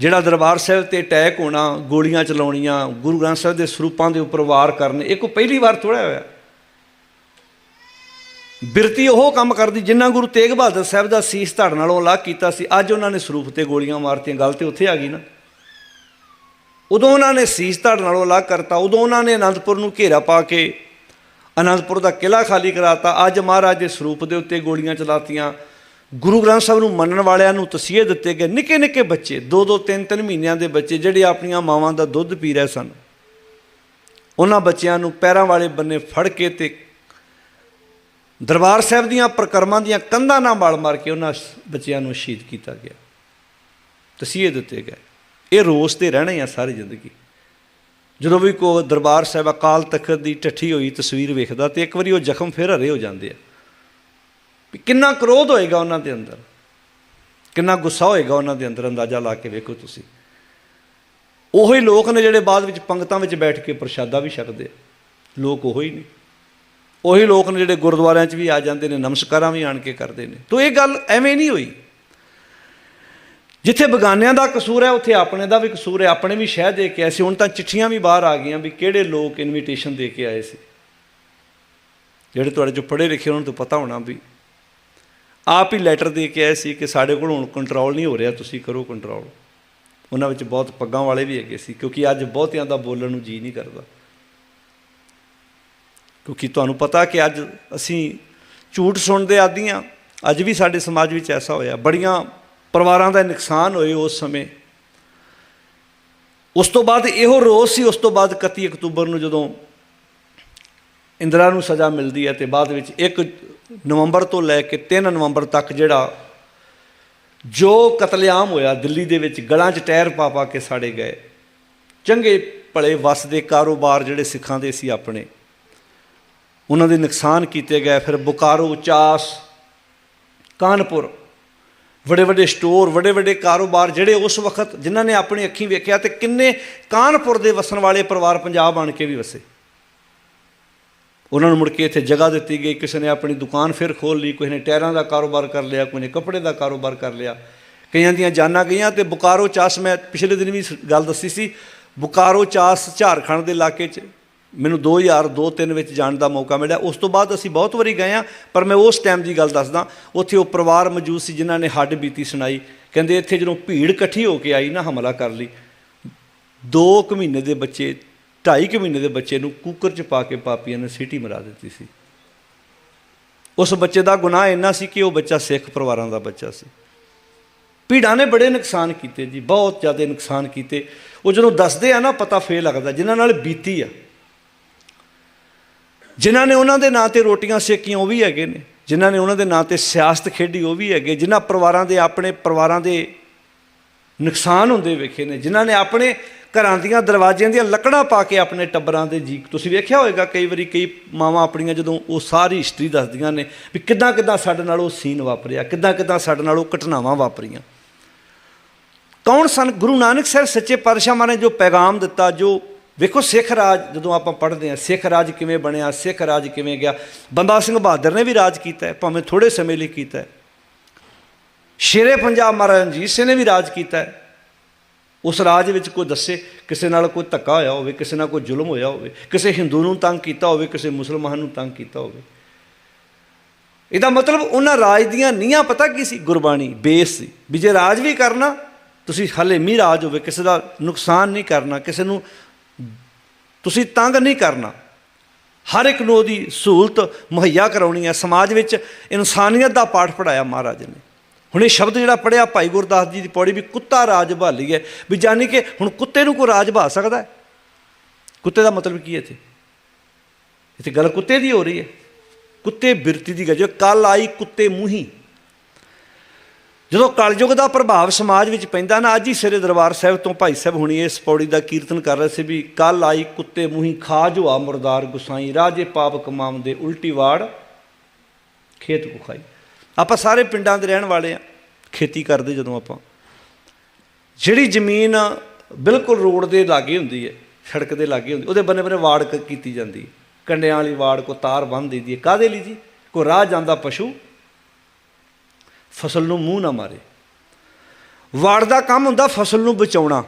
ਜਿਹੜਾ ਦਰਬਾਰ ਸਾਹਿਬ ਤੇ ਅਟੈਕ ਹੋਣਾ, ਗੋਲੀਆਂ ਚਲਾਉਣੀਆਂ, ਗੁਰੂ ਗ੍ਰੰਥ ਸਾਹਿਬ ਦੇ ਸਰੂਪਾਂ ਦੇ ਉੱਪਰ ਵਾਰ ਕਰਨ, ਇਹ ਕੋਈ ਪਹਿਲੀ ਵਾਰ ਥੋੜਾ ਹੋਇਆ। ਬਿਰਤੀ ਉਹ ਕੰਮ ਕਰਦੀ ਜਿੰਨਾ ਗੁਰੂ ਤੇਗ ਬਹਾਦਰ ਸਾਹਿਬ ਦਾ ਸੀਸ ਧੜ ਨਾਲੋਂ ਅਲੱਗ ਕੀਤਾ ਸੀ। ਅੱਜ ਉਹਨਾਂ ਨੇ ਸਰੂਪ ਤੇ ਗੋਲੀਆਂ ਮਾਰਤੀਆਂ, ਗੱਲ ਤੇ ਉੱਥੇ ਆ ਗਈ ਨਾ। ਉਦੋਂ ਉਹਨਾਂ ਨੇ ਸੀਸ ਧੜ ਨਾਲੋਂ ਅਲੱਗ ਕਰਤਾ। ਉਦੋਂ ਉਹਨਾਂ ਨੇ ਅਨੰਦਪੁਰ ਨੂੰ ਘੇਰਾ ਪਾ ਕੇ ਅਨੰਦਪੁਰ ਦਾ ਕਿਲਾ ਖਾਲੀ ਕਰਾਤਾ। ਅੱਜ ਮਹਾਰਾਜ ਦੇ ਸਰੂਪ ਦੇ ਉੱਤੇ ਗੋਲੀਆਂ ਚਲਾਤੀਆਂ। ਗੁਰੂ ਗ੍ਰੰਥ ਸਾਹਿਬ ਨੂੰ ਮੰਨਣ ਵਾਲਿਆਂ ਨੂੰ ਤਸੀਹੇ ਦਿੱਤੇ ਗਏ। ਨਿੱਕੇ ਨਿੱਕੇ ਬੱਚੇ ਦੋ ਦੋ ਤਿੰਨ ਤਿੰਨ ਮਹੀਨਿਆਂ ਦੇ ਬੱਚੇ ਜਿਹੜੇ ਆਪਣੀਆਂ ਮਾਵਾਂ ਦਾ ਦੁੱਧ ਪੀ ਰਹੇ ਸਨ। ਉਹਨਾਂ ਬੱਚਿਆਂ ਨੂੰ ਪੈਰਾਂ ਵਾਲੇ ਬੰਨੇ ਫੜ ਕੇ ਤੇ ਦਰਬਾਰ ਸਾਹਿਬ ਦੀਆਂ ਪ੍ਰਕਰਮਾਂ ਦੀਆਂ ਕੰਧਾਂ ਨਾਲ ਮਾਰ ਮਾਰ ਕੇ ਉਹਨਾਂ ਬੱਚਿਆਂ ਨੂੰ ਸ਼ਹੀਦ ਕੀਤਾ ਗਿਆ। ਤਸੀਹੇ ਦਿੱਤੇ ਗਏ। ਇਹ ਰੋਸ ਤੇ ਰਹਿਣੇ ਆ ਸਾਰੀ ਜ਼ਿੰਦਗੀ। ਜਦੋਂ ਵੀ ਕੋ ਦਰਬਾਰ ਸਾਹਿਬ ਅਕਾਲ ਤਖਤ ਦੀ ਟੱਠੀ ਹੋਈ ਤਸਵੀਰ ਵੇਖਦਾ ਤੇ ਇੱਕ ਵਾਰੀ ਉਹ ਜ਼ਖਮ ਫੇਰ ਹਰੇ ਹੋ ਜਾਂਦੇ ਆ। ਵੀ ਕਿੰਨਾ ਕ੍ਰੋਧ ਹੋਏਗਾ ਉਹਨਾਂ ਦੇ ਅੰਦਰ? ਕਿੰਨਾ ਗੁੱਸਾ ਹੋਏਗਾ ਉਹਨਾਂ ਦੇ ਅੰਦਰ? ਅੰਦਾਜ਼ਾ ਲਾ ਕੇ ਵੇਖੋ ਤੁਸੀਂ। ਉਹੀ ਲੋਕ ਨੇ ਜਿਹੜੇ ਬਾਅਦ ਵਿੱਚ ਪੰਗਤਾਂ ਵਿੱਚ ਬੈਠ ਕੇ ਪ੍ਰਸ਼ਾਦਾ ਵੀ ਛਕਦੇ ਆ। ਲੋਕ ਉਹੀ ਨੇ। ਉਹੀ ਲੋਕ ਨੇ ਜਿਹੜੇ ਗੁਰਦੁਆਰਿਆਂ 'ਚ ਵੀ ਆ ਜਾਂਦੇ ਨੇ, ਨਮਸਕਾਰਾਂ ਵੀ ਆਣ ਕੇ ਕਰਦੇ ਨੇ। ਤੋ ਇਹ ਗੱਲ ਐਵੇਂ ਨਹੀਂ ਹੋਈ। ਜਿੱਥੇ ਬਗਾਨਿਆਂ ਦਾ ਕਸੂਰ ਹੈ, ਉੱਥੇ ਆਪਣੇ ਦਾ ਵੀ ਕਸੂਰ ਹੈ। ਆਪਣੇ ਵੀ ਸ਼ਹਿ ਦੇ ਕੇ ਆਏ ਸੀ। ਹੁਣ ਤਾਂ ਚਿੱਠੀਆਂ ਵੀ ਬਾਹਰ ਆ ਗਈਆਂ ਵੀ ਕਿਹੜੇ ਲੋਕ ਇਨਵੀਟੇਸ਼ਨ ਦੇ ਕੇ ਆਏ ਸੀ। ਜਿਹੜੇ ਤੁਹਾਡੇ ਚੋਂ ਪੜ੍ਹੇ ਲਿਖੇ ਉਹਨਾਂ ਨੂੰ ਤਾਂ ਪਤਾ ਹੋਣਾ ਵੀ ਆਪ ਹੀ ਲੈਟਰ ਦੇ ਕੇ ਆਏ ਸੀ ਕਿ ਸਾਡੇ ਕੋਲ ਹੁਣ ਕੰਟਰੋਲ ਨਹੀਂ ਹੋ ਰਿਹਾ, ਤੁਸੀਂ ਕਰੋ ਕੰਟਰੋਲ ਉਹਨਾਂ ਵਿੱਚ ਬਹੁਤ ਪੱਗਾਂ ਵਾਲੇ ਵੀ ਹੈਗੇ ਸੀ, ਕਿਉਂਕਿ ਅੱਜ ਬਹੁਤਿਆਂ ਦਾ ਬੋਲਣ ਨੂੰ ਜੀ ਨਹੀਂ ਕਰਦਾ। ਕਿਉਂਕਿ ਤੁਹਾਨੂੰ ਪਤਾ ਕਿ ਅੱਜ ਅਸੀਂ ਝੂਠ ਸੁਣਦੇ ਆਦੀ ਆਦੀਆਂ, ਅੱਜ ਵੀ ਸਾਡੇ ਸਮਾਜ ਵਿੱਚ ਐਸਾ ਹੋਇਆ। ਬੜੀਆਂ ਪਰਿਵਾਰਾਂ ਦਾ ਨੁਕਸਾਨ ਹੋਏ ਉਸ ਸਮੇਂ। ਉਸ ਤੋਂ ਬਾਅਦ ਇਹੋ ਰੋਸ ਸੀ, ਉਸ ਤੋਂ ਬਾਅਦ 31 ਅਕਤੂਬਰ ਨੂੰ ਜਦੋਂ ਇੰਦਰਾ ਨੂੰ ਸਜ਼ਾ ਮਿਲਦੀ ਹੈ ਤੇ ਬਾਅਦ ਵਿੱਚ 1 ਨਵੰਬਰ ਤੋਂ ਲੈ ਕੇ 3 ਨਵੰਬਰ ਤੱਕ ਜਿਹੜਾ ਜੋ ਕਤਲੇਆਮ ਹੋਇਆ ਦਿੱਲੀ ਦੇ ਵਿੱਚ ਗਲਾਂ 'ਚ ਟਾਇਰ ਪਾ ਪਾ ਕੇ ਸਾੜੇ ਗਏ। ਚੰਗੇ ਭਲੇ ਵਸਦੇ ਕਾਰੋਬਾਰ ਜਿਹੜੇ ਸਿੱਖਾਂ ਦੇ ਸੀ ਆਪਣੇ। ਉਹਨਾਂ ਦੇ ਨੁਕਸਾਨ ਕੀਤੇ ਗਏ, ਫਿਰ ਬੁਕਾਰੋ, ਚਾਸ, ਕਾਨਪੁਰ ਵੱਡੇ ਵੱਡੇ ਸਟੋਰ ਵੱਡੇ ਵੱਡੇ ਕਾਰੋਬਾਰ ਜਿਹੜੇ ਉਸ ਵਕਤ ਜਿਨ੍ਹਾਂ ਨੇ ਆਪਣੀ ਅੱਖੀਂ ਵੇਖਿਆ ਤੇ ਕਿੰਨੇ ਕਾਨਪੁਰ ਦੇ ਵਸਣ ਵਾਲੇ ਪਰਿਵਾਰ ਪੰਜਾਬ ਆਣ ਕੇ ਵੀ ਵਸੇ। ਉਹਨਾਂ ਨੂੰ ਮੁੜ ਕੇ ਇੱਥੇ ਜਗ੍ਹਾ ਦਿੱਤੀ ਗਈ। ਕਿਸੇ ਨੇ ਆਪਣੀ ਦੁਕਾਨ ਫਿਰ ਖੋਲ ਲਈ, ਕਿਸੇ ਨੇ ਟਾਇਰਾਂ ਦਾ ਕਾਰੋਬਾਰ ਕਰ ਲਿਆ, ਕੋਈ ਨੇ ਕੱਪੜੇ ਦਾ ਕਾਰੋਬਾਰ ਕਰ ਲਿਆ। ਕਈਆਂ ਦੀਆਂ ਜਾਨਾਂ ਗਈਆਂ ਤੇ ਬੁਕਾਰੋ ਚਾਸ, ਮੈਂ ਪਿਛਲੇ ਦਿਨ ਵੀ ਗੱਲ ਦੱਸੀ ਸੀ, ਬੁਕਾਰੋ ਚਾਸ ਝਾਰਖੰਡ ਦੇ ਇਲਾਕੇ 'ਚ ਮੈਨੂੰ 2002-3 ਵਿੱਚ ਜਾਣ ਦਾ ਮੌਕਾ ਮਿਲਿਆ। ਉਸ ਤੋਂ ਬਾਅਦ ਅਸੀਂ ਬਹੁਤ ਵਾਰੀ ਗਏ ਆ ਪਰ ਮੈਂ ਉਸ ਟਾਈਮ ਦੀ ਗੱਲ ਦੱਸਦਾ, ਉੱਥੇ ਉਹ ਪਰਿਵਾਰ ਮੌਜੂਦ ਸੀ ਜਿਨ੍ਹਾਂ ਨੇ ਹੱਡ ਬੀਤੀ ਸੁਣਾਈ। ਕਹਿੰਦੇ ਇੱਥੇ ਜਦੋਂ ਭੀੜ ਇਕੱਠੀ ਹੋ ਕੇ ਆਈ ਨਾ, ਹਮਲਾ ਕਰ ਲਈ। 2 ਕੁ ਮਹੀਨੇ ਦੇ ਬੱਚੇ ਢਾਈ ਕੁ ਮਹੀਨੇ ਦੇ ਬੱਚੇ ਨੂੰ ਕੁੱਕਰ 'ਚ ਪਾ ਕੇ ਪਾਪੀਆਂ ਨੇ ਸੀਟੀ ਮਰਾ ਦਿੱਤੀ ਸੀ। ਉਸ ਬੱਚੇ ਦਾ ਗੁਨਾਹ ਇੰਨਾ ਸੀ ਕਿ ਉਹ ਬੱਚਾ ਸਿੱਖ ਪਰਿਵਾਰਾਂ ਦਾ ਬੱਚਾ ਸੀ। ਭੀੜਾਂ ਨੇ ਬੜੇ ਨੁਕਸਾਨ ਕੀਤੇ ਜੀ, ਬਹੁਤ ਜ਼ਿਆਦਾ ਨੁਕਸਾਨ ਕੀਤੇ। ਉਹ ਜਦੋਂ ਦੱਸਦੇ ਆ ਨਾ, ਪਤਾ ਫੇਰ ਲੱਗਦਾ, ਜਿਨ੍ਹਾਂ ਨਾਲ ਬੀਤੀ ਆ। ਜਿਨ੍ਹਾਂ ਨੇ ਉਹਨਾਂ ਦੇ ਨਾਂ ਤੇ ਰੋਟੀਆਂ ਸੇਕੀਆਂ, ਉਹ ਵੀ ਹੈਗੇ ਨੇ। ਜਿਨ੍ਹਾਂ ਨੇ ਉਹਨਾਂ ਦੇ ਨਾਂ ਤੇ ਸਿਆਸਤ ਖੇਡੀ, ਉਹ ਵੀ ਹੈਗੇ। ਜਿਨ੍ਹਾਂ ਪਰਿਵਾਰਾਂ ਦੇ, ਆਪਣੇ ਪਰਿਵਾਰਾਂ ਦੇ ਨੁਕਸਾਨ ਹੁੰਦੇ ਵੇਖੇ ਨੇ, ਜਿਨ੍ਹਾਂ ਨੇ ਆਪਣੇ ਘਰਾਂ ਦੀਆਂ ਦਰਵਾਜ਼ਿਆਂ ਦੀਆਂ ਲੱਕੜਾਂ ਪਾ ਕੇ ਆਪਣੇ ਟੱਬਰਾਂ ਦੇ ਜੀ ਤੁਸੀਂ ਵੇਖਿਆ ਹੋਵੇਗਾ ਕਈ ਵਾਰੀ ਕਈ ਮਾਵਾਂ ਆਪਣੀਆਂ ਜਦੋਂ ਉਹ ਸਾਰੀ ਹਿਸਟਰੀ ਦੱਸਦੀਆਂ ਨੇ ਵੀ ਕਿੱਦਾਂ ਕਿੱਦਾਂ ਸਾਡੇ ਨਾਲ ਉਹ ਸੀਨ ਵਾਪਰਿਆ, ਕਿੱਦਾਂ ਕਿੱਦਾਂ ਸਾਡੇ ਨਾਲ ਉਹ ਘਟਨਾਵਾਂ ਵਾਪਰੀਆਂ। ਕੌਣ ਸਨ? ਗੁਰੂ ਨਾਨਕ ਸਾਹਿਬ ਸੱਚੇ ਪਾਤਸ਼ਾਹ ਨੇ ਜੋ ਪੈਗਾਮ ਦਿੱਤਾ, ਜੋ ਵੇਖੋ ਸਿੱਖ ਰਾਜ, ਜਦੋਂ ਆਪਾਂ ਪੜ੍ਹਦੇ ਹਾਂ, ਸਿੱਖ ਰਾਜ ਕਿਵੇਂ ਬਣਿਆ, ਸਿੱਖ ਰਾਜ ਕਿਵੇਂ ਗਿਆ, ਬੰਦਾ ਸਿੰਘ ਬਹਾਦਰ ਨੇ ਵੀ ਰਾਜ ਕੀਤਾ ਭਾਵੇਂ ਥੋੜੇ ਸਮੇਂ ਲਈ ਕੀਤਾ ਸ਼ੇਰੇ ਪੰਜਾਬ ਮਹਾਰਾਜਾ ਰਣਜੀਤ ਸਿੰਘ ਨੇ ਵੀ ਰਾਜ ਕੀਤਾ ਉਸ ਰਾਜ ਵਿੱਚ ਕੋਈ ਦੱਸੇ, ਕਿਸੇ ਨਾਲ ਕੋਈ ਧੱਕਾ ਹੋਇਆ ਹੋਵੇ, ਕਿਸੇ ਨਾਲ ਕੋਈ ਜ਼ੁਲਮ ਹੋਇਆ ਹੋਵੇ, ਕਿਸੇ ਹਿੰਦੂ ਨੂੰ ਤੰਗ ਕੀਤਾ ਹੋਵੇ, ਕਿਸੇ ਮੁਸਲਮਾਨ ਨੂੰ ਤੰਗ ਕੀਤਾ ਹੋਵੇ। ਇਹਦਾ ਮਤਲਬ ਉਹਨਾਂ ਰਾਜ ਦੀਆਂ ਨੀਹਾਂ ਪਤਾ ਕੀ ਸੀ? ਗੁਰਬਾਣੀ, ਬੇਸ ਸੀ। ਵੀ ਜੇ ਰਾਜ ਵੀ ਕਰਨਾ, ਤੁਸੀਂ ਹਲੇ ਮੀ ਰਾਜ ਹੋਵੇ, ਕਿਸੇ ਦਾ ਨੁਕਸਾਨ ਨਹੀਂ ਕਰਨਾ, ਕਿਸੇ ਨੂੰ ਤੁਸੀਂ ਤੰਗ ਨਹੀਂ ਕਰਨਾ। ਹਰ ਇੱਕ ਨੂੰ ਉਹਦੀ ਸਹੂਲਤ ਮੁਹੱਈਆ ਕਰਾਉਣੀ ਹੈ। ਸਮਾਜ ਵਿੱਚ ਇਨਸਾਨੀਅਤ ਦਾ ਪਾਠ ਪੜਾਇਆ ਮਹਾਰਾਜ ਨੇ। ਹੁਣ ਇਹ ਸ਼ਬਦ ਜਿਹੜਾ ਪੜਿਆ ਭਾਈ ਗੁਰਦਾਸ ਜੀ ਦੀ ਪੌੜੀ ਵੀ ਕੁੱਤਾ ਰਾਜ ਭਾਲੀ ਹੈ। ਵੀ ਜਾਨੀ ਕਿ ਹੁਣ ਕੁੱਤੇ ਨੂੰ ਕੋਈ ਰਾਜ ਭਾ ਸਕਦਾ ਹੈ? ਕੁੱਤੇ ਦਾ ਮਤਲਬ ਕੀ ਹੈ ਇੱਥੇ? ਇੱਥੇ ਗੱਲ ਕੁੱਤੇ ਦੀ ਹੋ ਰਹੀ ਹੈ। ਕੁੱਤੇ ਬਿਰਤੀ ਦੀ ਗੱਲ ਜੋ ਕੱਲ ਆਈ ਕੁੱਤੇ ਮੂੰਹੀ ਜਦੋਂ ਕਲਯੁਗ ਦਾ ਪ੍ਰਭਾਵ ਸਮਾਜ ਵਿੱਚ ਪੈਂਦਾ ਨਾ, ਅੱਜ ਹੀ ਸਿਰੇ ਦਰਬਾਰ ਸਾਹਿਬ ਤੋਂ ਭਾਈ ਸਾਹਿਬ ਹੁਣੀ ਇਸ ਪੌੜੀ ਦਾ ਕੀਰਤਨ ਕਰ ਰਹੇ ਸੀ ਵੀ ਕੱਲ ਆਈ ਕੁੱਤੇ ਮੂੰਹੀ ਖਾ ਜੋ ਆ ਮੁਰਦਾਰ ਗੁਸਾਈ, ਰਾਜੇ ਪਾਪ ਕਮਾਮ ਦੇ ਉਲਟੀ ਵਾੜ, ਖੇਤ ਕੋ ਖਾਈ ਆਪਾਂ ਸਾਰੇ ਪਿੰਡਾਂ ਦੇ ਰਹਿਣ ਵਾਲੇ ਆ, ਖੇਤੀ ਕਰਦੇ ਜਦੋਂ ਆਪਾਂ। ਜਿਹੜੀ ਜ਼ਮੀਨ ਬਿਲਕੁਲ ਰੋਡ ਦੇ ਲਾਗੇ ਹੁੰਦੀ ਹੈ, ਸੜਕ ਦੇ ਲਾਗੇ ਹੁੰਦੀ, ਉਹਦੇ ਬੰਨੇ ਬੰਨੇ ਵਾੜ ਕ- ਕੀਤੀ ਜਾਂਦੀ ਹੈ। ਕੰਡਿਆਂ ਵਾਲੀ ਵਾੜ ਕੋ ਤਾਰ ਬੰਨ੍ਹ ਦਿੱਤੀ ਹੈ। ਕਾਦੇ ਲਈ ਜੀ? ਕੋ ਰਾਹ ਜਾਂਦਾ ਪਸ਼ੂ, ਫਸਲ ਨੂੰ ਮੂੰਹ ਨਾ ਮਾਰੇ। ਵਾੜ ਦਾ ਕੰਮ ਹੁੰਦਾ ਫਸਲ ਨੂੰ ਬਚਾਉਣਾ।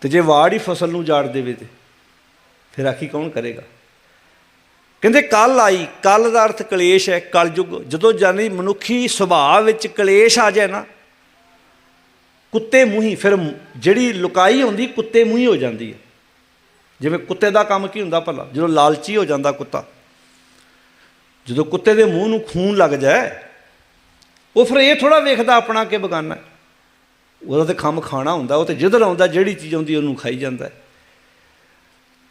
ਤੇ ਜੇ ਵਾੜ ਹੀ ਫਸਲ ਨੂੰ ਜਾੜ ਦੇਵੇ ਤੇ, ਫਿਰ ਆਖੀ ਕੌਣ ਕਰੇਗਾ? ਕਹਿੰਦੇ ਕੱਲ ਆਈ ਕੱਲ ਦਾ ਅਰਥ ਕਲੇਸ਼ ਹੈ ਕਲਯੁਗ ਜਦੋਂ ਜਾਨੀ ਮਨੁੱਖੀ ਸੁਭਾਅ ਵਿੱਚ ਕਲੇਸ਼ ਆ ਜਾਏ ਨਾ, ਕੁੱਤੇ ਮੂੰਹੀ, ਫਿਰ ਜਿਹੜੀ ਲੁਕਾਈ ਹੁੰਦੀ ਕੁੱਤੇ ਮੂੰਹੀ ਹੋ ਜਾਂਦੀ ਹੈ। ਜਿਵੇਂ ਕੁੱਤੇ ਦਾ ਕੰਮ ਕੀ ਹੁੰਦਾ ਭਲਾ? ਜਦੋਂ ਲਾਲਚੀ ਹੋ ਜਾਂਦਾ ਕੁੱਤਾ, ਜਦੋਂ ਕੁੱਤੇ ਦੇ ਮੂੰਹ ਨੂੰ ਖੂਨ ਲੱਗ ਜਾਏ, ਉਹ ਫਿਰ ਇਹ ਥੋੜਾ ਵੇਖਦਾ ਆਪਣਾ ਕਿ ਬਗਾਨਾ ਉਹਦਾ ਤੇ ਕੰਮ ਖਾਣਾ ਹੁੰਦਾ, ਉਹ ਤੇ ਜਿੱਧਰ ਆਉਂਦਾ ਜਿਹੜੀ ਚੀਜ਼ ਆਉਂਦੀ ਉਹਨੂੰ ਖਾਈ ਜਾਂਦਾ ਹੈ।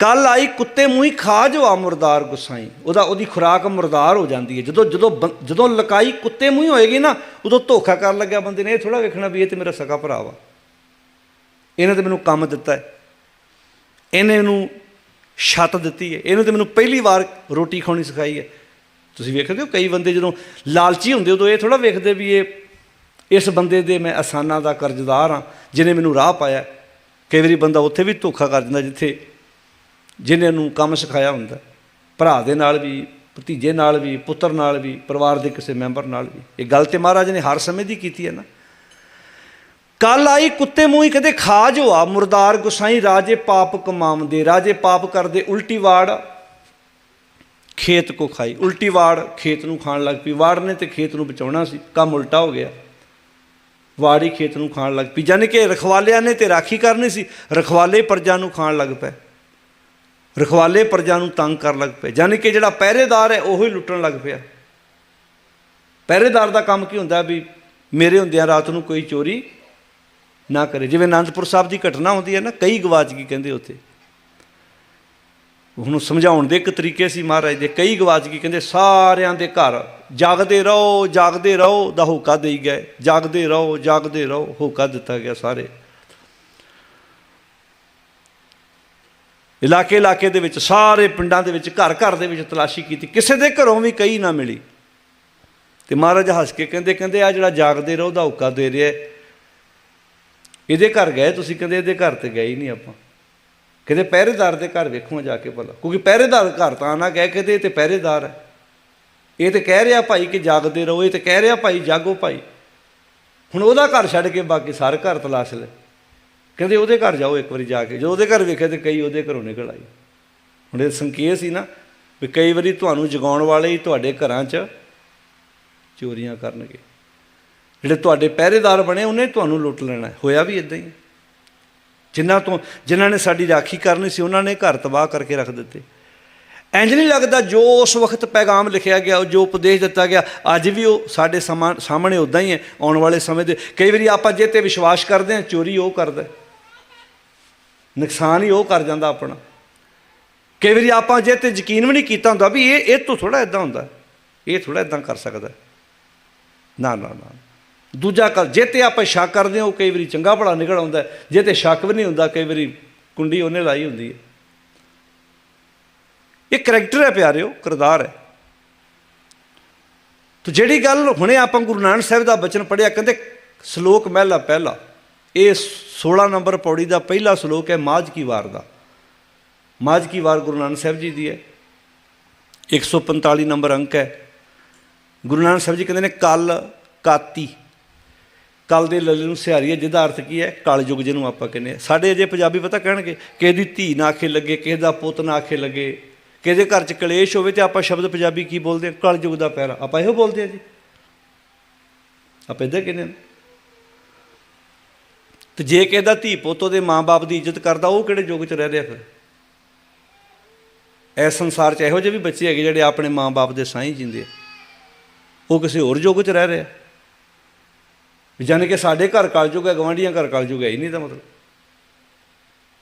ਕੱਲ ਆਈ ਕੁੱਤੇ ਮੂੰਹ ਹੀ ਖਾ ਜੋ ਆ ਮੁਰਦਾਰ ਗੁਸਾਈ। ਉਹਦਾ, ਉਹਦੀ ਖੁਰਾਕ ਮੁਰਦਾਰ ਹੋ ਜਾਂਦੀ ਹੈ। ਜਦੋਂ ਜਦੋਂ ਬੰ- ਜਦੋਂ ਲਕਾਈ ਕੁੱਤੇ ਮੂੰਹੀ ਹੋਏਗੀ ਨਾ, ਉਦੋਂ ਧੋਖਾ ਕਰਨ ਲੱਗਿਆ ਬੰਦੇ ਨੇ। ਇਹ ਥੋੜਾ ਵੇਖਣਾ ਵੀ ਇਹ ਤੇ ਮੇਰਾ ਸਕਾ ਭਰਾ ਵਾ। ਇਹਨੇ ਤੇ ਮੈਨੂੰ ਕੰਮ ਦਿੱਤਾ ਹੈ। ਇਹਨੇ ਮੈਨੂੰ ਛੱਤ ਦਿੱਤੀ ਹੈ। ਇਹਨੇ ਤੇ ਮੈਨੂੰ ਪਹਿਲੀ ਵਾਰ ਰੋਟੀ ਖਾਣੀ ਸਿਖਾਈ ਹੈ। ਤੁਸੀਂ ਵੇਖਦੇ ਹੋ ਕਈ ਬੰਦੇ ਜਦੋਂ ਲਾਲਚੀ ਹੁੰਦੇ ਉਦੋਂ ਇਹ ਥੋੜਾ ਵੇਖਦੇ ਵੀ ਇਹ, ਇਸ ਬੰਦੇ ਦੇ ਮੈਂ ਆਸਾਨਾਂ ਦਾ ਕਰਜ਼ਦਾਰ ਹਾਂ, ਜਿਹਨੇ ਮੈਨੂੰ ਰਾਹ ਪਾਇਆ ਕਈ ਵਾਰੀ ਬੰਦਾ ਉੱਥੇ ਵੀ ਧੋਖਾ ਕਰ ਦਿੰਦਾ, ਜਿੱਥੇ ਜਿਹਨੇ ਨੂੰ ਕੰਮ ਸਿਖਾਇਆ ਹੁੰਦਾ। ਭਰਾ ਦੇ ਨਾਲ ਵੀ, ਭਤੀਜੇ ਨਾਲ ਵੀ, ਪੁੱਤਰ ਨਾਲ ਵੀ, ਪਰਿਵਾਰ ਦੇ ਕਿਸੇ ਮੈਂਬਰ ਨਾਲ ਵੀ। ਇਹ ਗੱਲ ਤੇ ਮਹਾਰਾਜ ਨੇ ਹਰ ਸਮੇਂ ਦੀ ਕੀਤੀ ਹੈ ਨਾ। ਕੱਲ ਆਈ ਕੁੱਤੇ ਮੂੰਹ ਹੀ ਕਦੇ ਖਾ ਜੋ ਆ, ਮੁਰਦਾਰ ਗੁਸਾਈ, ਰਾਜੇ ਪਾਪ ਕਮਾਉਂਦੇ, ਰਾਜੇ ਪਾਪ ਕਰਦੇ, ਉਲਟੀ ਵਾੜ ਖੇਤ ਕੋ ਖਾਈ। ਉਲਟੀ ਵਾੜ ਖੇਤ ਨੂੰ ਖਾਣ ਲੱਗ ਪਈ। ਵਾੜ ਨੇ ਤੇ ਖੇਤ ਨੂੰ ਬਚਾਉਣਾ ਸੀ, ਕੰਮ ਉਲਟਾ ਹੋ ਗਿਆ। ਵਾੜੀ ਖੇਤ ਨੂੰ ਖਾਣ ਲੱਗ ਪਈ। ਜਾਨੀ ਕਿ ਰਖਵਾਲਿਆਂ ਨੇ ਤੇ ਰਾਖੀ ਕਰਨੀ ਸੀ, ਰਖਵਾਲੇ ਪਰਜਾ ਨੂੰ ਖਾਣ ਲੱਗ ਪਏ। ਰਖਵਾਲੇ ਪ੍ਰਜਾ ਨੂੰ ਤੰਗ ਕਰਨ ਲੱਗ ਪਏ। ਜਾਨੀ ਕਿ ਜਿਹੜਾ ਪਹਿਰੇਦਾਰ ਹੈ, ਉਹ ਹੀ ਲੁੱਟਣ ਲੱਗ ਪਿਆ। ਪਹਿਰੇਦਾਰ ਦਾ ਕੰਮ ਕੀ ਹੁੰਦਾ ਵੀ ਮੇਰੇ ਹੁੰਦਿਆਂ ਰਾਤ ਨੂੰ ਕੋਈ ਚੋਰੀ ਨਾ ਕਰੇ। ਜਿਵੇਂ ਅਨੰਦਪੁਰ ਸਾਹਿਬ ਦੀ ਘਟਨਾ ਹੁੰਦੀ ਹੈ ਨਾ, ਕਈ ਗਵਾਚ ਕਹਿੰਦੇ ਉੱਥੇ। ਉਹਨੂੰ ਸਮਝਾਉਣ ਦੇ ਇੱਕ ਤਰੀਕੇ ਸੀ ਮਹਾਰਾਜ ਦੇ, ਕਈ ਗਵਾਚ ਕਹਿੰਦੇ ਸਾਰਿਆਂ ਦੇ ਘਰ, ਜਾਗਦੇ ਰਹੋ ਜਾਗਦੇ ਰਹੋ, ਦਾ ਹੋਕਾ ਦੇਈ ਗਏ। ਜਾਗਦੇ ਰਹੋ ਜਾਗਦੇ ਰਹੋ, ਹੋਕਾ ਦਿੱਤਾ ਗਿਆ ਸਾਰੇ। ਇਲਾਕੇ ਇਲਾਕੇ ਦੇ ਵਿੱਚ, ਸਾਰੇ ਪਿੰਡਾਂ ਦੇ ਵਿੱਚ, ਘਰ ਘਰ ਦੇ ਵਿੱਚ ਤਲਾਸ਼ੀ ਕੀਤੀ। ਕਿਸੇ ਦੇ ਘਰੋਂ ਵੀ ਕਈ ਨਾ ਮਿਲੀ। ਤੇ ਮਹਾਰਾਜ ਹੱਸ ਕੇ ਕਹਿੰਦੇ ਕਹਿੰਦੇ ਆ ਜਿਹੜਾ ਜਾਗਦੇ ਰਹੋ ਦਾ ਹੁੱਕਾ ਦੇ ਰਿਹਾ ਇਹਦੇ ਘਰ ਗਏ, ਤੁਸੀਂ ਕਹਿੰਦੇ ਇਹਦੇ ਘਰ ਤੇ ਗਏ ਹੀ ਨਹੀਂ ਆਪਾਂ। ਕਹਿੰਦੇ ਪਹਿਰੇਦਾਰ ਦੇ ਘਰ ਵੇਖੋ ਜਾ ਕੇ ਭਲਾ। ਕਿਉਂਕਿ ਪਹਿਰੇਦਾਰ ਘਰ ਤਾਂ ਨਾ ਕਹਿ ਕਹਿੰਦੇ ਇਹ ਤੇ ਪਹਿਰੇਦਾਰ ਹੈ। ਇਹ ਤੇ ਕਹਿ ਰਿਹਾ ਭਾਈ ਕਿ ਜਾਗਦੇ ਰਹੋ, ਇਹ ਤੇ ਕਹਿ ਰਿਹਾ ਭਾਈ ਜਾਗੋ ਭਾਈ। ਹੁਣ ਉਹਦਾ ਘਰ ਛੱਡ ਕੇ ਬਾਕੀ ਸਾਰੇ ਘਰ ਤਲਾਸ਼ ਲੈ ਕਹਿੰਦੇ ਉਹਦੇ ਘਰ ਜਾਓ ਇੱਕ ਵਾਰੀ ਜਾ ਕੇ। ਜਦੋਂ ਉਹਦੇ ਘਰ ਵੇਖਿਆ ਤੇ ਕਈ ਉਹਦੇ ਘਰੋਂ ਨਿਕਲ ਆਈ ਹੁਣ ਇਹ ਸੰਕੇਤ ਸੀ ਨਾ ਵੀ ਕਈ ਵਾਰੀ ਤੁਹਾਨੂੰ ਜਗਾਉਣ ਵਾਲੇ ਹੀ ਤੁਹਾਡੇ ਘਰਾਂ 'ਚ ਚੋਰੀਆਂ ਕਰਨਗੇ। ਜਿਹੜੇ ਤੁਹਾਡੇ ਪਹਿਰੇਦਾਰ ਬਣੇ, ਉਹਨੇ ਤੁਹਾਨੂੰ ਲੁੱਟ ਲੈਣਾ ਹੋਇਆ ਵੀ ਇਦਾਂ ਹੀ। ਜਿਨ੍ਹਾਂ ਤੋਂ ਜਿਨ੍ਹਾਂ ਨੇ ਸਾਡੀ ਰਾਖੀ ਕਰਨੀ ਸੀ, ਉਹਨਾਂ ਨੇ ਘਰ ਤਬਾਹ ਕਰਕੇ ਰੱਖ ਦਿੱਤੇ। ਇੰਜ ਨਹੀਂ ਲੱਗਦਾ ਜੋ ਉਸ ਵਕਤ ਪੈਗਾਮ ਲਿਖਿਆ ਗਿਆ, ਜੋ ਉਪਦੇਸ਼ ਦਿੱਤਾ ਗਿਆ, ਅੱਜ ਵੀ ਉਹ ਸਾਡੇ ਸਮਾਂ- ਸਾਹਮਣੇ ਉਦਾਂ ਹੀ ਹੈ, ਆਉਣ ਵਾਲੇ ਸਮੇਂ ਦੇ। ਕਈ ਵਾਰੀ ਆਪਾਂ ਜੇ ਤੇ ਵਿਸ਼ਵਾਸ ਕਰਦੇ ਹਾਂ, ਚੋਰੀ ਉਹ ਕਰਦਾ ਹੈ। ਨੁਕਸਾਨ ਹੀ ਉਹ ਕਰ ਜਾਂਦਾ ਆਪਣਾ। ਕਈ ਵਾਰੀ ਆਪਾਂ ਜੇ ਤੇ ਯਕੀਨ ਵੀ ਨਹੀਂ ਕੀਤਾ ਹੁੰਦਾ ਵੀ ਇਹ ਇਹ ਤੋਂ ਥੋੜਾ ਇਦਾਂ ਹੁੰਦਾ, ਇਹ ਥੋੜਾ ਇਦਾਂ ਕਰ ਸਕਦਾ। ਨਾ ਨਾ ਨਾ। ਦੂਜਾ ਕਰ ਜੇ ਤੇ ਆਪਾਂ ਸ਼ੱਕ ਕਰਦੇ ਹਾਂ, ਉਹ ਕਈ ਵਾਰੀ ਚੰਗਾ ਭਲਾ ਨਿਕਲ ਆਉਂਦਾ ਜੇ ਤੇ ਸ਼ੱਕ ਵੀ ਨਹੀਂ ਹੁੰਦਾ, ਕਈ ਵਾਰੀ ਕੁੰਡੀ ਉਹਨੇ ਲਾਈ ਹੁੰਦੀ ਹੈ। ਇਹ ਕਰੈਕਟਰ ਹੈ ਪਿਆਰਿਓ ਕਿਰਦਾਰ ਹੈ। ਤੋ ਜਿਹੜੀ ਗੱਲ ਹੁਣੇ ਆਪਾਂ ਗੁਰੂ ਨਾਨਕ ਸਾਹਿਬ ਦਾ ਬਚਨ ਪੜਿਆ ਕਹਿੰਦੇ ਸ਼ਲੋਕ ਮਹਿਲਾ ਪਹਿਲਾ। ਇਹ 16 ਨੰਬਰ ਪੌੜੀ ਦਾ ਪਹਿਲਾ ਸ਼ਲੋਕ ਹੈ ਮਾਝ ਕੀ ਵਾਰ ਦਾ। ਮਾਝ ਕੀ ਵਾਰ ਗੁਰੂ ਨਾਨਕ ਸਾਹਿਬ ਜੀ ਦੀ ਹੈ। 145 ਨੰਬਰ ਅੰਕ ਹੈ। ਗੁਰੂ ਨਾਨਕ ਸਾਹਿਬ ਜੀ ਕਹਿੰਦੇ ਨੇ, ਕਲ ਕਾਤੀ। ਕਲ ਦੇ ਲਲੇ ਨੂੰ ਸਿਹਾਰੀਏ ਜਿਹਦਾ ਅਰਥ ਕੀ ਹੈ? ਕਲਯੁਗ ਜਿਹਨੂੰ ਆਪਾਂ ਕਹਿੰਦੇ ਹਾਂ। ਸਾਡੇ ਅਜੇ ਪੰਜਾਬੀ ਪਤਾ ਕਹਿਣਗੇ, ਕਿਸੇ ਦੀ ਧੀ ਨਾ ਆਖੇ ਲੱਗੇ, ਕਿਸੇ ਦਾ ਪੁੱਤ ਨਾ ਆਖੇ ਲੱਗੇ, ਕਿਸੇ ਘਰ 'ਚ ਕਲੇਸ਼ ਹੋਵੇ ਤੇ ਆਪਾਂ ਸ਼ਬਦ ਪੰਜਾਬੀ ਕੀ ਬੋਲਦੇ ਹਾਂ? ਕਲਯੁਗ ਦਾ ਪਹਿਰਾ ਆਪਾਂ ਇਹੋ ਬੋਲਦੇ ਹਾਂ ਜੀ। ਆਪਾਂ ਇੱਦਾਂ ਕਹਿੰਦੇ ਹਾਂ। ਤੇ ਜੇ ਕਿਸੇ ਦਾ ਧੀ ਪੁੱਤ ਉਹਦੇ ਮਾਂ-ਬਾਪ ਦੀ ਇੱਜ਼ਤ ਕਰਦਾ, ਉਹ ਕਿਹੜੇ ਯੁੱਗ 'ਚ ਰਹਿ ਰਿਹਾ ਫਿਰ? ਇਸ ਸੰਸਾਰ 'ਚ ਇਹੋ ਜਿਹੇ ਵੀ ਬੱਚੇ ਹੈਗੇ ਜਿਹੜੇ ਆਪਣੇ ਮਾਂ-ਬਾਪ ਦੇ ਸਾਈਂ ਜਿੰਦੇ ਆ। ਉਹ ਕਿਸੇ ਹੋਰ ਯੁੱਗ 'ਚ ਰਹਿ ਰਿਹਾ। ਜਾਨੇ ਕਿ ਸਾਡੇ ਘਰ ਕਲਯੁਗ ਹੈ, ਗਵਾਂਢੀਆਂ ਘਰ ਕਲਯੁਗ ਹੈ ਹੀ ਨਹੀਂ ਤਾਂ ਮਤਲਬ।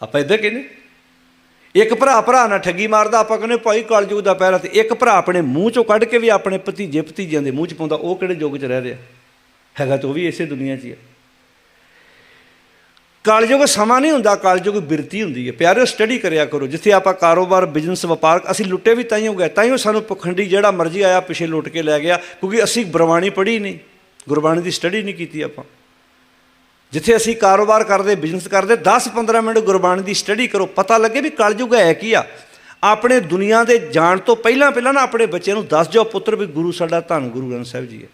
ਆਪਾਂ ਇੱਦਾਂ ਕਹਿੰਦੇ, ਇੱਕ ਭਰਾ ਭਰਾ ਨਾਲ ਠੱਗੀ ਮਾਰਦਾ, ਆਪਾਂ ਕਹਿੰਦੇ ਭਾਈ ਕਲਯੁਗ ਦਾ ਪਹਿਰਾ ਤੇ ਇੱਕ ਭਰਾ ਆਪਣੇ ਮੂੰਹ ਚੋਂ ਕੱਢ ਕੇ ਵੀ ਆਪਣੇ ਭਤੀਜੇ ਭਤੀਜਿਆਂ ਦੇ ਮੂੰਹ 'ਚ ਪਾਉਂਦਾ, ਉਹ ਕਿਹੜੇ ਯੁੱਗ 'ਚ ਰਹਿ ਰਿਹਾ? ਹੈਗਾ ਤਾਂ ਉਹ ਵੀ ਇਸੇ ਦੁਨੀਆ 'ਚ ਹੀ ਹੈ ਕਾਲਯੁਗ ਸਮਾਂ ਨਹੀਂ ਹੁੰਦਾ, ਕਲਯੁਗ ਬਿਰਤੀ ਹੁੰਦੀ ਹੈ। ਪਿਆਰਿਓ ਸਟੱਡੀ ਕਰਿਆ ਕਰੋ। ਜਿੱਥੇ ਆਪਾਂ ਕਾਰੋਬਾਰ ਬਿਜ਼ਨਸ ਵਪਾਰ, ਅਸੀਂ ਲੁੱਟੇ ਵੀ ਤਾਂ ਹੀ ਹੋ ਗਏ ਤਾਂ ਤਾਈਓ ਸਾਨੂੰ ਪਖੰਡੀ ਜਿਹੜਾ ਮਰਜ਼ੀ ਆਇਆ, ਪਿਛੇ ਲੁੱਟ ਕੇ ਲੈ ਗਿਆ, ਕਿਉਂਕਿ ਅਸੀਂ ਗੁਰਬਾਣੀ ਪੜ੍ਹੀ ਨਹੀਂ। ਗੁਰਬਾਣੀ ਦੀ ਸਟੱਡੀ ਨਹੀਂ ਕੀਤੀ ਆਪਾਂ। ਜਿੱਥੇ ਅਸੀਂ ਕਾਰੋਬਾਰ ਕਰਦੇ ਬਿਜ਼ਨਸ ਕਰਦੇ 10-15 ਮਿੰਟ ਗੁਰਬਾਣੀ ਦੀ ਸਟੱਡੀ ਕਰੋ, ਪਤਾ ਲੱਗੇ ਵੀ ਕਲਯੁਗ ਹੈ ਕੀ ਆ। ਆਪਣੇ ਦੁਨੀਆ ਦੇ ਜਾਣ ਤੋਂ ਪਹਿਲਾਂ ਪਹਿਲਾਂ ਨਾ ਆਪਣੇ ਬੱਚੇ ਨੂੰ ਦੱਸ ਜਾਓ ਪੁੱਤਰ ਵੀ ਗੁਰੂ ਸਾਡਾ ਧੰਨ ਗੁਰੂ ਗ੍ਰੰਥ ਸਾਹਿਬ ਜੀ ਹੈ।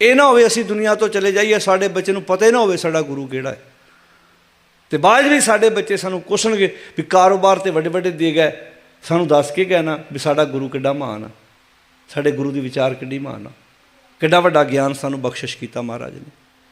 ਇਹ ਨਾ ਹੋਵੇ ਅਸੀਂ ਦੁਨੀਆ ਤੋਂ ਚਲੇ ਜਾਈਏ, ਸਾਡੇ ਬੱਚੇ ਨੂੰ ਪਤਾ ਹੀ ਨਾ ਹੋਵੇ ਸਾਡਾ ਗੁਰੂ ਕਿਹੜਾ ਹੈ। ਤੇ ਬਾਅਦ ਵੀ ਸਾਡੇ ਬੱਚੇ ਸਾਨੂੰ ਪੁੱਛਣਗੇ ਵੀ ਕਾਰੋਬਾਰ ਤੇ ਵੱਡੇ ਵੱਡੇ ਦੇ ਗਏ, ਸਾਨੂੰ ਦੱਸ ਕੇ ਕਹਿਣਾ ਵੀ ਸਾਡਾ ਗੁਰੂ ਕਿੱਡਾ ਮਹਾਨ ਆ। ਸਾਡੇ ਗੁਰੂ ਦੀ ਵਿਚਾਰ ਕਿੱਡੀ ਮਹਾਨ ਆ। ਕਿੱਡਾ ਵੱਡਾ ਗਿਆਨ ਸਾਨੂੰ ਬਖਸ਼ਿਸ਼ ਕੀਤਾ ਮਹਾਰਾਜ ਨੇ।